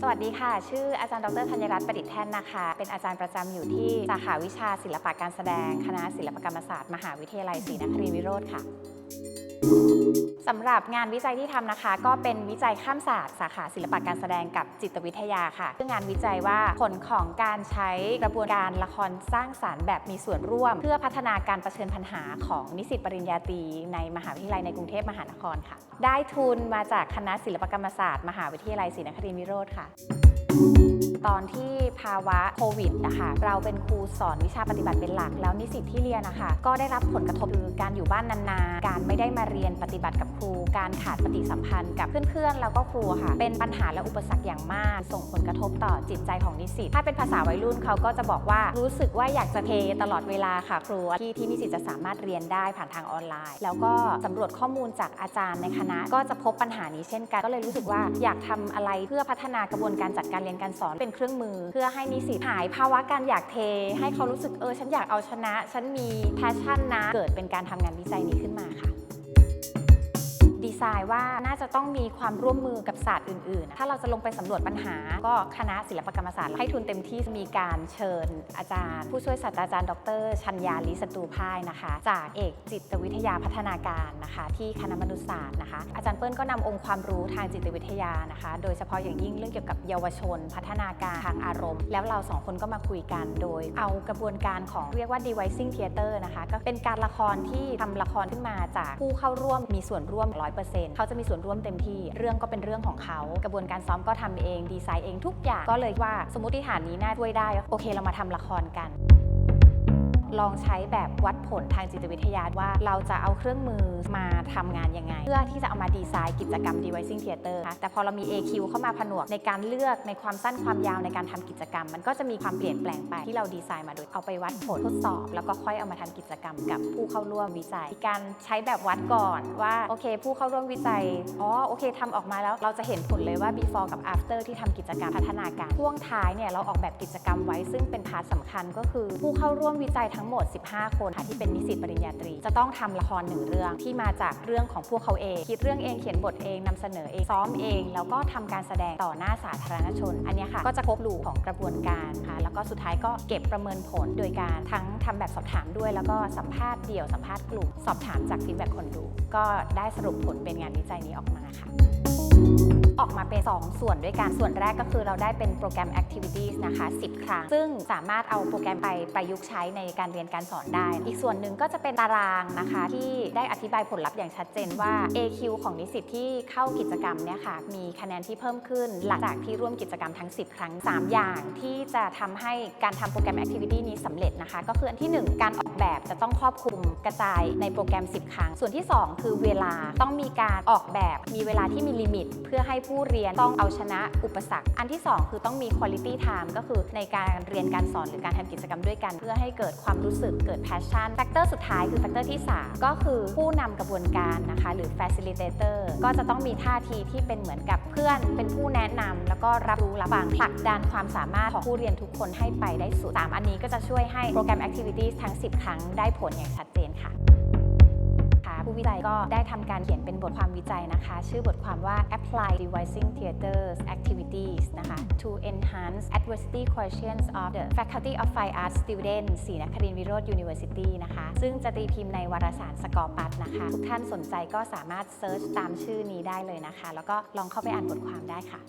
สวัสดีค่ะ ชื่ออาจารย์ดรธัญรัตน์ประดิษฐ์แท่นนะคะ เป็นอาจารย์ประจำอยู่ที่สาขาวิชาศิลปะการแสดง คณะศิลปกรรมศาสตร์ มหาวิทยาลัยศรีนครินทรวิโรธค่ะ สำหรับงานวิจัยที่ทำนะคะ ก็เป็นวิจัยข้ามศาสตร์สาขาศิลปะการแสดงกับจิตวิทยาค่ะซึ่งงานวิจัยว่าผลของการใช้กระบวนการละครสร้างสารรค์แบบมีส่วนร่วม เพื่อพัฒนาการประชิญปัญหาของนิสิตปริญญาตรีในมหาวิทยาลัยในกรุงเทพมหานครค่ะ ได้ทุนมาจากคณะศิลปกรรมศาสตร์ มหาวิทยาลัยศรีนครินทรวิโรธค่ะ ตอนที่ภาวะโควิดนะคะเราเป็นครูสอนวิชาปฏิบัติเป็นหลัก แล้วนิสิตที่เรียนนะคะก็ได้รับผลกระทบคือการอยู่บ้านนานๆ การไม่ได้มาเรียนปฏิบัติกับครู การขาดปฏิสัมพันธ์กับเพื่อนๆแล้วก็ครูค่ะ เป็นปัญหาและอุปสรรคอย่างมาก ส่งผลกระทบต่อจิตใจของนิสิตถ้าเป็นภาษาวัยรุ่นเขาก็จะบอกว่ารู้สึกว่าอยากจะเทตลอดเวลาค่ะ ครูที่ที่นิสิตจะสามารถเรียนได้ผ่านทางออนไลน์ แล้วก็สำรวจข้อมูลจากอาจารย์ในคณะ ก็จะพบปัญหานี้เช่นกันก็เลยรู้สึกว่าอยากทำอะไรเพื่อพัฒนากระบวนการจัดการเรียนการสอนเป็นเครื่องมือ เพื่อให้นิสิตหายภาวะการอยากเท ให้เขารู้สึกเออฉันอยากเอาชนะ ฉันมีแพชชั่นนะ เกิดเป็นการทำงานวิจัยนี้ขึ้นมาค่ะ ไซน์ว่าน่าจะต้องมีความร่วมมือกับศาสตร์อื่นๆ ถ้าเราจะลงไปสำรวจปัญหา ก็คณะศิลปกรรมศาสตร์ ให้ทุนเต็มที่มีการเชิญอาจารย์ ผู้ช่วยศาสตราจารย์ ดร ชัญญาลิสตูพ่ายนะคะ จากเอกจิตวิทยาพัฒนาการนะคะ ที่คณะมนุษยศาสตร์นะคะ อาจารย์เปิ้ลก็นำองค์ความรู้ทางจิตวิทยานะคะ โดยเฉพาะอย่างยิ่งเรื่องเกี่ยวกับเยาวชน พัฒนาการทางอารมณ์ แล้วเราสองคนก็มาคุยกันโดย เอากระบวนการของเรียกว่า devising theater นะคะ ก็เป็นการละครที่ทำละครขึ้นมาจากผู้เข้าร่วมมีส่วนร่วม 100%เขาจะมีส่วนร่วมเต็มที่ เรื่องก็เป็นเรื่องของเขา กระบวนการซ้อมก็ทำเอง ดีไซน์เองทุกอย่าง ก็เลยว่าสมมติฐานนี้น่าช่วยได้ โอเค เรามาทำละครกัน ลองใช้แบบวัดผลทางจิตวิทยาว่าเราจะเอาเครื่องมือมาทำงานยังไง เพื่อที่จะเอามาดีไซน์กิจกรรม devising theater ค่ะแต่พอเรามี AQ เข้ามาผนวกในการเลือกในความสั้นความยาวในการทำกิจกรรม มันก็จะมีความเปลี่ยนแปลงไปที่เราดีไซน์มาโดยเอาไปวัดผลทดสอบ แล้วก็ค่อยเอามาทำกิจกรรมกับผู้เข้าร่วมวิจัย การใช้แบบวัดก่อนว่าโอเค ผู้เข้าร่วมวิจัยอ๋อโอเคทำออกมาแล้วเราจะเห็นผลเลยว่า before กับ after ที่ทำกิจกรรมพัฒนาการช่วงท้ายเนี่ยเราออกแบบกิจกรรมไว้ซึ่งเป็นพาร์ทสำคัญก็คือผู้เข้าร่วมวิจัยทั้งหมด 15 คนค่ะที่เป็นนิสิตปริญญาตรี จะต้องทำละครหนึ่งเรื่องที่มาจากเรื่องของพวกเขาเองคิดเรื่องเองเขียนบทเองนำเสนอเองซ้อมเอง แล้วก็ทำการแสดงต่อหน้าสาธารณชน อันนี้ค่ะก็จะครบลูปของกระบวนการค่ะแล้วก็สุดท้ายก็เก็บประเมินผลโดยการทั้งทำแบบสอบถามด้วย แล้วก็สัมภาษณ์เดี่ยวสัมภาษณ์กลุ่มสอบถามจากฟีดแบ็คนดู ก็ได้สรุปผลเป็นงานวิจัยนี้ออกมาค่ะ ออกมาเป็น 2 ส่วนด้วยกัน ส่วนแรกก็คือเราได้เป็นโปรแกรม activities นะคะ 10 ครั้ง ซึ่งสามารถเอาโปรแกรมไปประยุกต์ใช้ในการเรียนการสอนได้ อีกส่วนหนึ่งก็จะเป็นตารางนะคะ ที่ได้อธิบายผลลัพธ์อย่างชัดเจนว่า AQ ของนิสิตที่เข้ากิจกรรมเนี่ยค่ะ มีคะแนนที่เพิ่มขึ้น หลังจากที่ร่วมกิจกรรมทั้ง 10 ครั้ง 3 อย่างที่จะทำให้การทำโปรแกรม activity นี้สำเร็จนะคะ ก็คืออันที่ 1 การออกแบบจะต้องครอบคลุมกระจายในโปรแกรม 10 ครั้ง ส่วนที่ 2 คือเวลาต้องมีการออกแบบมีเวลาที่มีลิมิต เพื่อให้ผู้เรียนต้องเอาชนะอุปสรรค อันที่ 2 คือต้องมี quality time ก็คือในการเรียนการสอนหรือการทำกิจกรรมด้วยกัน เพื่อให้เกิดความรู้สึกเกิด passion แฟกเตอร์สุดท้ายคือแฟกเตอร์ที่ 3 ก็คือผู้นำกระบวนการนะคะหรือ facilitator ก็จะต้องมีท่าทีที่เป็นเหมือนกับเพื่อน เป็นผู้แนะนำแล้วก็รับรู้รับฟังผลักดันความสามารถของผู้เรียนทุกคนให้ไปได้สุดตามอันนี้ก็จะช่วยให้โปรแกรม activities ทั้ง 10 ครั้งได้ผลอย่างชัดเจนค่ะ ผู้วิจัยก็ได้ทำการเขียนเป็นบทความวิจัยนะคะ ชื่อบทความว่า Apply Devising Theaters Activities นะคะ to enhance adversity quotients of the Faculty of Fine Arts students ศรีนครินทร์วิโรธ University นะคะ ซึ่งจะตีพิมพ์ในวารสารสกอปัตนะคะ ทุกท่านสนใจก็สามารถเซิร์ชตามชื่อนี้ได้เลยนะคะ แล้วก็ลองเข้าไปอ่านบทความได้ค่ะ